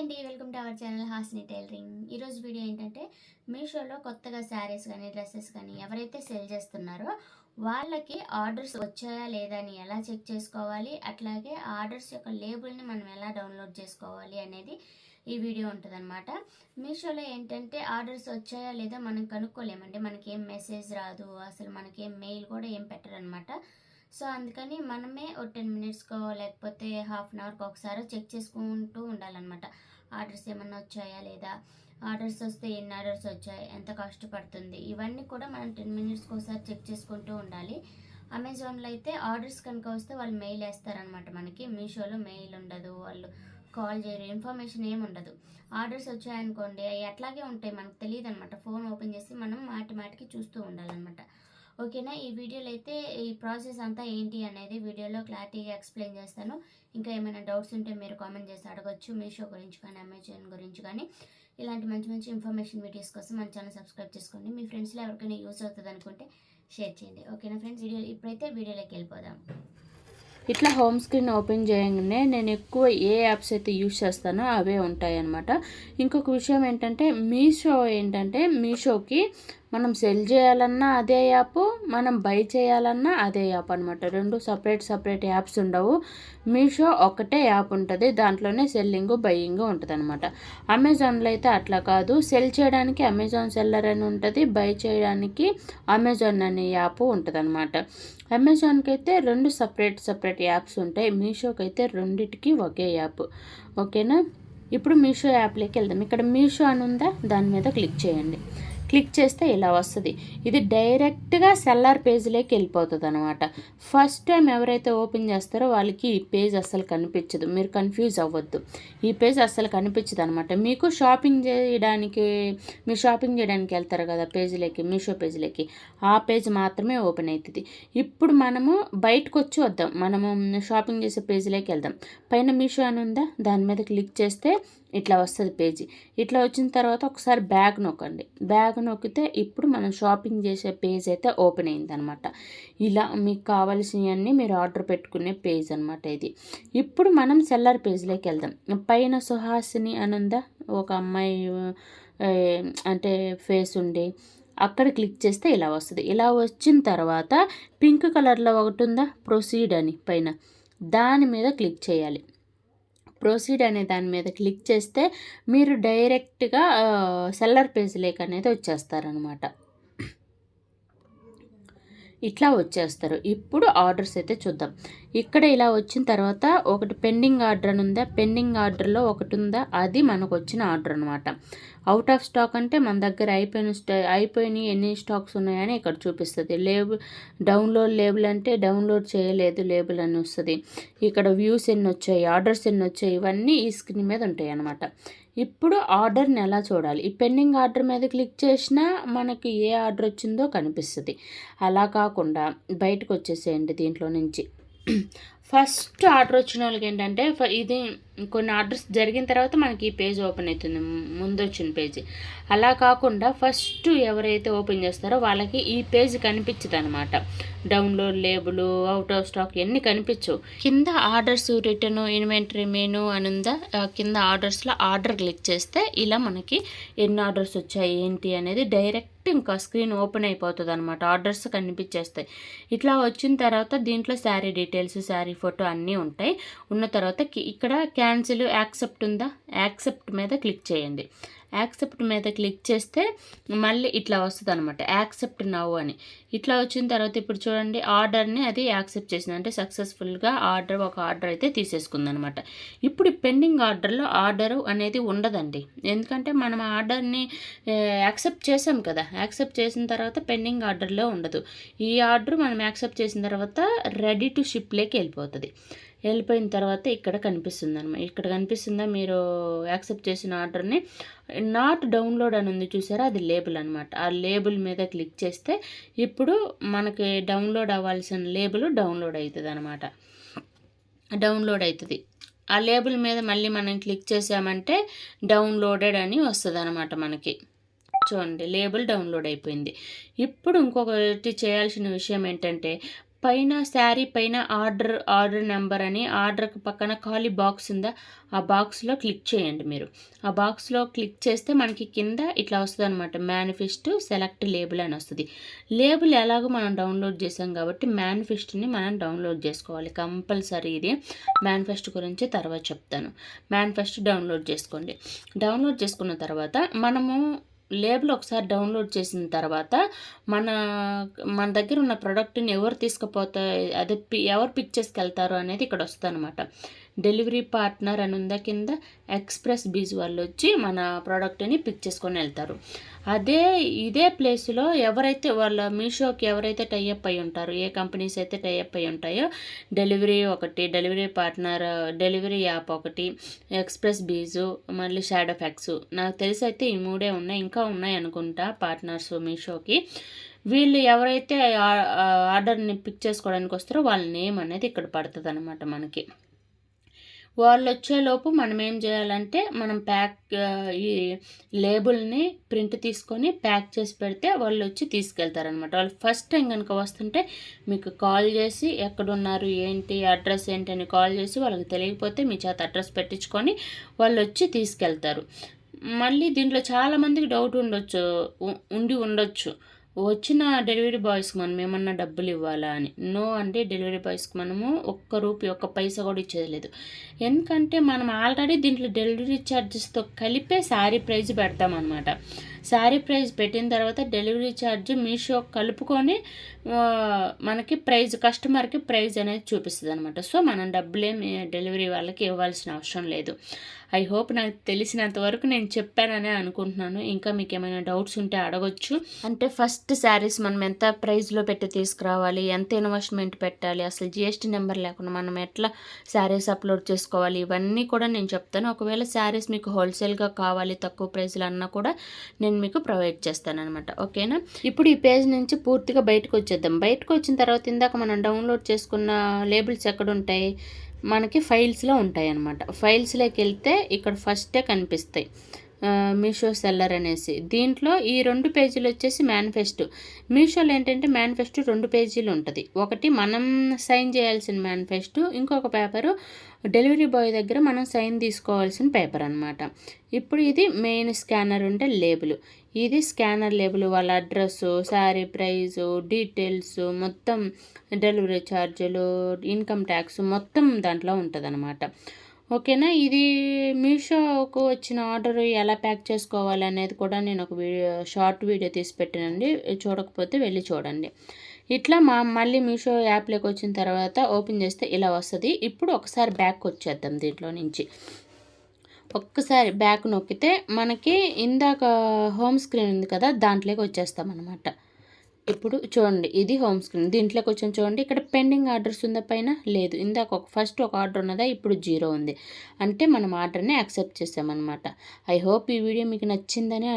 అండి welcome to our channel Hasni tailoring. ఈరోజు video ఏంటంటే మీషోలో కొత్తగా శారీస్ కానీ డ్రెస్సెస్ కానీ ఎవరైతే సేల్ చేస్తున్నారో వాళ్ళకి ఆర్డర్స్ వచ్చాయా లేదా అని ఎలా చెక్ చేసుకోవాలి అట్లాగే ఆర్డర్స్ యొక్క లేబుల్ని మనం ఎలా డౌన్లోడ్ చేసుకోవాలి అనేది ఈ వీడియో ఉంటుందన్నమాట. మీషోలో ఏంటంటే ఆర్డర్స్ వచ్చాయా లేదా మనం కనుక్కోలేమండి. మనకేం మెసేజ్ రాదు అసలు మనకేం మెయిల్ కూడా ఏం పెట్టరనమాట సో అందుకని మనమే ఒక టెన్ మినిట్స్కో లేకపోతే హాఫ్ అన్ అవర్కి ఒకసారి చెక్ చేసుకుంటూ ఉండాలన్నమాట. ఆర్డర్స్ ఏమన్నా వచ్చాయా లేదా? ఆర్డర్స్ వస్తే ఎన్ని ఆర్డర్స్ వచ్చాయి? ఎంత కాస్ట్ పడుతుంది? ఇవన్నీ కూడా మనం టెన్ మినిట్స్కి ఒకసారి చెక్ చేసుకుంటూ ఉండాలి. అమెజాన్లో అయితే ఆర్డర్స్ కనుక వస్తే వాళ్ళు మెయిల్ వేస్తారనమాట మనకి. మీషోలో మెయిల్ ఉండదు. వాళ్ళు కాల్ చేయరు. ఇన్ఫర్మేషన్ ఏమి ఉండదు. ఆర్డర్స్ వచ్చాయనుకోండి అవి అట్లాగే ఉంటాయి. మనకు తెలియదు అనమాట ఫోన్ ఓపెన్ చేసి మనం మాటి మాటికి చూస్తూ ఉండాలన్నమాట. ఓకేనా? ఈ వీడియోలో అయితే ఈ ప్రాసెస్ అంతా ఏంటి అనేది వీడియోలో క్లారిటీగా ఎక్స్ప్లెయిన్ చేస్తాను. ఇంకా ఏమైనా డౌట్స్ ఉంటే మీరు కామెంట్ చేసి అడగచ్చు. మీషో గురించి కానీ అమెజాన్ గురించి కానీ. ఇలాంటి మంచి మంచి ఇన్ఫర్మేషన్ వీడియోస్ కోసం మన ఛానల్ సబ్స్క్రైబ్ చేసుకోండి. మీ ఫ్రెండ్స్లో ఎవరికైనా యూస్ అవుతుంది అనుకుంటే షేర్ చేయండి. ఓకేనా ఫ్రెండ్స్? వీడియో ఇప్పుడైతే వీడియోలోకి వెళ్ళిపోదాం. ఇట్లా హోమ్ స్క్రీన్ ఓపెన్ చేయగానే నేను ఎక్కువ ఏ యాప్స్ అయితే యూజ్ చేస్తానో అవే ఉంటాయి అనమాట ఇంకొక విషయం ఏంటంటే మీషో ఏంటంటే మీషోకి మనం సెల్ చేయాలన్నా అదే యాప్ మనం బై చేయాలన్నా అదే యాప్ అనమాట రెండు సపరేట్ సపరేట్ యాప్స్ ఉండవు. మీషో ఒకటే యాప్ ఉంటుంది. దాంట్లోనే సెల్లింగ్ బయ్యింగ్ ఉంటుంది అనమాట అమెజాన్లో అయితే అట్లా కాదు. సెల్ చేయడానికి అమెజాన్ సెల్లర్ అని ఉంటుంది. బై చేయడానికి అమెజాన్ అనే యాప్ ఉంటుంది అనమాట అమెజాన్కి అయితే రెండు సపరేట్ సపరేట్ యాప్స్ ఉంటాయి. మీషోకి అయితే రెండిటికి ఒకే యాప్ ఓకేనా ఇప్పుడు మీషో యాప్లోకి వెళ్దాం. ఇక్కడ మీషో అని ఉందా? దాని మీద క్లిక్ చేయండి. క్లిక్ చేస్తే ఇలా వస్తుంది. ఇది డైరెక్ట్గా సెల్లార్ పేజ్లోకి వెళ్ళిపోతుంది అనమాట ఫస్ట్ టైం ఎవరైతే ఓపెన్ చేస్తారో వాళ్ళకి ఈ పేజ్ అస్సలు కనిపించదు. మీరు కన్ఫ్యూజ్ అవ్వద్దు. ఈ పేజ్ అస్సలు కనిపించదు అనమాట మీకు షాపింగ్ చేయడానికి మీరు షాపింగ్ చేయడానికి వెళ్తారు కదా పేజ్లోకి మీషో పేజ్లోకి ఆ పేజ్ మాత్రమే ఓపెన్ అవుతుంది. ఇప్పుడు మనము బయటకు వచ్చి వద్దాం. మనము షాపింగ్ చేసే పేజ్లోకి వెళ్దాం. పైన మీషో అని ఉందా? దాని మీద క్లిక్ చేస్తే ఇట్లా వస్తుంది పేజీ. ఇట్లా వచ్చిన తర్వాత ఒకసారి బ్యాగ్ నొక్కండి. బ్యాగ్ నొక్కితే ఇప్పుడు మనం షాపింగ్ చేసే పేజ్ అయితే ఓపెన్ అయింది అనమాట ఇలా మీకు కావాల్సినవన్నీ మీరు ఆర్డర్ పెట్టుకునే పేజ్ అనమాట ఇది. ఇప్పుడు మనం సెల్లర్ పేజ్లోకి వెళ్దాం. పైన సుహాసిని అని ఒక అమ్మాయి అంటే ఫేస్ ఉండి అక్కడ క్లిక్ చేస్తే ఇలా వస్తుంది. ఇలా వచ్చిన తర్వాత పింక్ కలర్లో ఒకటి ఉందా? ప్రొసీడ్ అని పైన. దాని మీద క్లిక్ చేయాలి. ప్రొసీడ్ అనే దాని మీద క్లిక్ చేస్తే మీరు డైరెక్ట్గా సెల్లర్ పేజ్ లేక్ అనేది వచ్చేస్తారనమాట ఇట్లా వచ్చేస్తారు. ఇప్పుడు ఆర్డర్స్ అయితే చూద్దాం. ఇక్కడ ఇలా వచ్చిన తర్వాత ఒకటి పెండింగ్ ఆర్డర్ అని ఉందా? పెండింగ్ ఆర్డర్లో ఒకటి ఉందా? అది మనకు వచ్చిన ఆర్డర్ అనమాట అవుట్ ఆఫ్ స్టాక్ అంటే మన దగ్గర అయిపోయిన స్టా అయిపోయినాయి ఎన్ని స్టాక్స్ ఉన్నాయని ఇక్కడ చూపిస్తుంది. లేబుల్ డౌన్లోడ్ లేబుల్ అంటే డౌన్లోడ్ చేయలేదు లేబుల్ అని వస్తుంది. ఇక్కడ వ్యూస్ ఎన్ని వచ్చాయి ఆర్డర్స్ ఎన్ని వచ్చాయి ఇవన్నీ ఈ స్క్రీన్ మీద ఉంటాయి అన్నమాట. ఇప్పుడు ఆర్డర్ని ఎలా చూడాలి? ఈ పెండింగ్ ఆర్డర్ మీద క్లిక్ చేసినా మనకి ఏ ఆర్డర్ వచ్చిందో కనిపిస్తుంది. అలా కాకుండా బయటకు వచ్చేసేయండి దీంట్లో నుంచి. ఫస్ట్ ఆర్డర్ వచ్చిన వాళ్ళకి ఏంటంటే ఇది కొన్ని ఆర్డర్స్ జరిగిన తర్వాత మనకి ఈ పేజ్ ఓపెన్ అవుతుంది ముందు వచ్చిన పేజీ. అలా కాకుండా ఫస్ట్ ఎవరైతే ఓపెన్ చేస్తారో వాళ్ళకి ఈ పేజ్ కనిపించదు అనమాట download label out of stock ఇవన్నీ కనిపించవు. కింద ఆర్డర్స్ రిటర్న్ ఇన్వెంటరీ మెనూ అని ఉందా కింద ఆర్డర్స్లో ఆర్డర్ క్లిక్ చేస్తే ఇలా మనకి ఎన్ని ఆర్డర్స్ వచ్చాయి ఏంటి అనేది డైరెక్ట్ ఇంకా స్క్రీన్ ఓపెన్ అయిపోతుంది అనమాట ఆర్డర్స్ కనిపించేస్తాయి. ఇట్లా వచ్చిన తర్వాత దీంట్లో శారీ డీటెయిల్స్ శారీ ఫోటో అన్నీ ఉంటాయి. ఉన్న తర్వాత ఇక్కడ క్యాన్సిల్ యాక్సెప్ట్ ఉందా? యాక్సెప్ట్ మీద క్లిక్ చేయండి. యాక్సెప్ట్ మీద క్లిక్ చేస్తే మళ్ళీ ఇట్లా వస్తుంది అనమాట యాక్సెప్ట్ నవ్వు అని. ఇట్లా వచ్చిన తర్వాత ఇప్పుడు చూడండి ఆర్డర్ని అది యాక్సెప్ట్ చేసింది. అంటే సక్సెస్ఫుల్గా ఆర్డర్ ఒక ఆర్డర్ అయితే తీసేసుకుందనమాట ఇప్పుడు పెండింగ్ ఆర్డర్లో ఆర్డర్ అనేది ఉండదండి. ఎందుకంటే మనం ఆర్డర్ని యాక్సెప్ట్ చేసాం కదా. యాక్సెప్ట్ చేసిన తర్వాత పెండింగ్ ఆర్డర్లో ఉండదు. ఈ ఆర్డర్ మనం యాక్సెప్ట్ చేసిన తర్వాత రెడీ టు షిప్లోకి వెళ్ళిపోతుంది. వెళ్ళిపోయిన తర్వాత ఇక్కడ కనిపిస్తుంది అనమాట ఇక్కడ కనిపిస్తుందా మీరు యాక్సెప్ట్ చేసిన ఆర్డర్ని. నాట్ డౌన్లోడ్ అని ఉంది చూసారా అది లేబుల్ అనమాట ఆ లేబుల్ మీద క్లిక్ చేస్తే ఇప్పుడు మనకి డౌన్లోడ్ అవ్వాల్సిన లేబుల్ డౌన్లోడ్ అవుతుంది అనమాట డౌన్లోడ్ అవుతుంది ఆ లేబుల్ మీద మళ్ళీ మనం క్లిక్ చేసామంటే డౌన్లోడెడ్ అని వస్తుంది అనమాట మనకి. చూడండి లేబుల్ డౌన్లోడ్ అయిపోయింది. ఇప్పుడు ఇంకొకటి చేయాల్సిన విషయం ఏంటంటే పైన శారీ పైన ఆర్డర్ ఆర్డర్ నెంబర్ అని ఆర్డర్కి పక్కన ఖాళీ బాక్స్ ఉందా ఆ బాక్స్లో క్లిక్ చేయండి మీరు. ఆ బాక్స్లో క్లిక్ చేస్తే మనకి కింద ఇట్లా వస్తుంది అనమాట మేనిఫెస్టో సెలెక్ట్ లేబుల్ అని వస్తుంది. లేబుల్ ఎలాగో మనం డౌన్లోడ్ చేసాం కాబట్టి మేనిఫెస్టోని మనం డౌన్లోడ్ చేసుకోవాలి. కంపల్సరీ ఇది. మేనిఫెస్టో గురించి తర్వాత చెప్తాను. మేనిఫెస్టో డౌన్లోడ్ చేసుకోండి. డౌన్లోడ్ చేసుకున్న తర్వాత మనము లేబుల్ ఒకసారి డౌన్లోడ్ చేసిన తర్వాత మన మన దగ్గర ఉన్న ప్రోడక్ట్ని ఎవరు తీసుకుపోతా అదే పి- ఎవరు పిక్ చేసుకెళ్తారు అనేది ఇక్కడ వస్తుంది అనమాట డెలివరీ పార్ట్నర్ అని ఉందా కింద ఎక్స్ప్రెస్ బీజ్ వాళ్ళు వచ్చి మన ప్రోడక్ట్ని పిక్ చేసుకొని వెళ్తారు. అదే ఇదే ప్లేస్లో ఎవరైతే వాళ్ళ మీషోకి ఎవరైతే టైఅప్ అయి ఉంటారో ఏ కంపెనీస్ అయితే టైఅప్ అయి ఉంటాయో డెలివరీ ఒకటి డెలివరీ పార్ట్నర్ డెలివరీ యాప్ ఒకటి ఎక్స్ప్రెస్ బీజు మళ్ళీ షాడో ఫ్యాక్స్ నాకు తెలిసి అయితే ఈ మూడే ఉన్నాయి. ఇంకా ఉన్నాయి అనుకుంటా పార్ట్నర్స్ మీషోకి. వీళ్ళు ఎవరైతే ఆర్డర్ని పిక్ చేసుకోవడానికి వస్తారో వాళ్ళ నేమ్ అనేది ఇక్కడ పడుతుంది అనమాట మనకి. వాళ్ళు వచ్చేలోపు మనం ఏం చేయాలంటే మనం ప్యాక్ ఈ లేబుల్ని ప్రింట్ తీసుకొని ప్యాక్ చేసి పెడితే వాళ్ళు వచ్చి తీసుకెళ్తారనమాట వాళ్ళు ఫస్ట్ టైం కనుక వస్తుంటే మీకు కాల్ చేసి ఎక్కడున్నారు ఏంటి అడ్రస్ ఏంటి అని కాల్ చేసి వాళ్ళకి తెలియకపోతే మీ చేత అడ్రస్ పెట్టించుకొని వాళ్ళు వచ్చి తీసుకెళ్తారు. మళ్ళీ దీంట్లో చాలామందికి డౌట్ ఉండొచ్చు ఉండి ఉండొచ్చు. వచ్చిన డెలివరీ బాయ్స్కి మనం ఏమన్నా డబ్బులు ఇవ్వాలా అని. నో అంటే డెలివరీ బాయ్స్కి మనము ఒక్క రూపీ ఒక్క పైసా కూడా ఇచ్చేది లేదు. ఎందుకంటే మనం ఆల్రెడీ దీంట్లో డెలివరీ ఛార్జెస్తో కలిపే శారీ ప్రైజ్ పెడతామన్నమాట. శారీ ప్రైస్ పెట్టిన తర్వాత డెలివరీ ఛార్జ్ మీషో కలుపుకొని మనకి ప్రైజ్ కస్టమర్కి ప్రైజ్ అనేది చూపిస్తుంది అనమాట సో మనం డబ్బులేమి డెలివరీ వాళ్ళకి ఇవ్వాల్సిన అవసరం లేదు. ఐ హోప్ నాకు తెలిసినంత వరకు నేను చెప్పాననే అనుకుంటున్నాను. ఇంకా మీకు ఏమైనా డౌట్స్ ఉంటే అడగొచ్చు. అంటే ఫస్ట్ శారీస్ మనం ఎంత ప్రైస్లో పెట్టి తీసుకురావాలి? ఎంత ఇన్వెస్ట్మెంట్ పెట్టాలి? అసలు జిఎస్టీ నెంబర్ లేకుండా మనం ఎట్లా శారీస్ అప్లోడ్ చేసుకోవాలి? ఇవన్నీ కూడా నేను చెప్తాను. ఒకవేళ శారీస్ మీకు హోల్సేల్గా కావాలి తక్కువ ప్రైస్లో అన్నా కూడా నేను మీకు ప్రొవైడ్ చేస్తాను అనమాట ఓకేనా? ఇప్పుడు ఈ పేజ్ నుంచి పూర్తిగా బయటకు వచ్చేద్దాం. బయటకు వచ్చిన తర్వాత ఇందాక మనం డౌన్లోడ్ చేసుకున్న లేబుల్స్ ఎక్కడ ఉంటాయి? మనకి ఫైల్స్లో ఉంటాయి అన్నమాట ఫైల్స్లోకి వెళ్తే ఇక్కడ ఫస్టే కనిపిస్తాయి. మీషో సెల్లర్ అనేసి. దీంట్లో ఈ రెండు పేజీలు వచ్చేసి మేనిఫెస్టో మీషోలో ఏంటంటే మేనిఫెస్టో రెండు పేజీలు ఉంటుంది. ఒకటి మనం సైన్ చేయాల్సిన మేనిఫెస్టో ఇంకొక పేపరు డెలివరీ బాయ్ దగ్గర మనం సైన్ తీసుకోవాల్సిన పేపర్ అనమాట ఇప్పుడు ఇది మెయిన్ స్కానర్ ఉంటే లేబుల్. ఇది స్కానర్ లేబుల్ వాళ్ళ అడ్రస్ శారీ ప్రైజు డీటెయిల్స్ మొత్తం డెలివరీ ఛార్జీలు ఇన్కమ్ ట్యాక్స్ మొత్తం దాంట్లో ఉంటుంది ఓకేనా? ఇది మీషోకు వచ్చిన ఆర్డర్ ఎలా ప్యాక్ చేసుకోవాలి అనేది కూడా నేను ఒక వీడియో షార్ట్ వీడియో తీసి పెట్టానండి. చూడకపోతే వెళ్ళి చూడండి. ఇట్లా మా మళ్ళీ మీషో యాప్లోకి వచ్చిన తర్వాత ఓపెన్ చేస్తే ఇలా వస్తుంది. ఇప్పుడు ఒకసారి బ్యాక్ వచ్చేద్దాం దీంట్లో నుంచి. ఒక్కసారి బ్యాక్ నొక్కితే మనకి ఇందాక హోమ్ స్క్రీన్ ఉంది కదా దాంట్లోకి వచ్చేస్తాం అనమాట ఇప్పుడు చూడండి ఇది హోమ్ స్క్రీన్ దీంట్లోకి కొంచెం చూడండి ఇక్కడ పెండింగ్ ఆర్డర్స్ ఉందా పైన? లేదు. ఇందాక ఒక ఫస్ట్ ఒక ఆర్డర్ ఉన్నదా ఇప్పుడు జీరో ఉంది. అంటే మనం ఆర్డర్ని యాక్సెప్ట్ చేసామన్నమాట. ఐ హోప్ ఈ వీడియో మీకు నచ్చిందని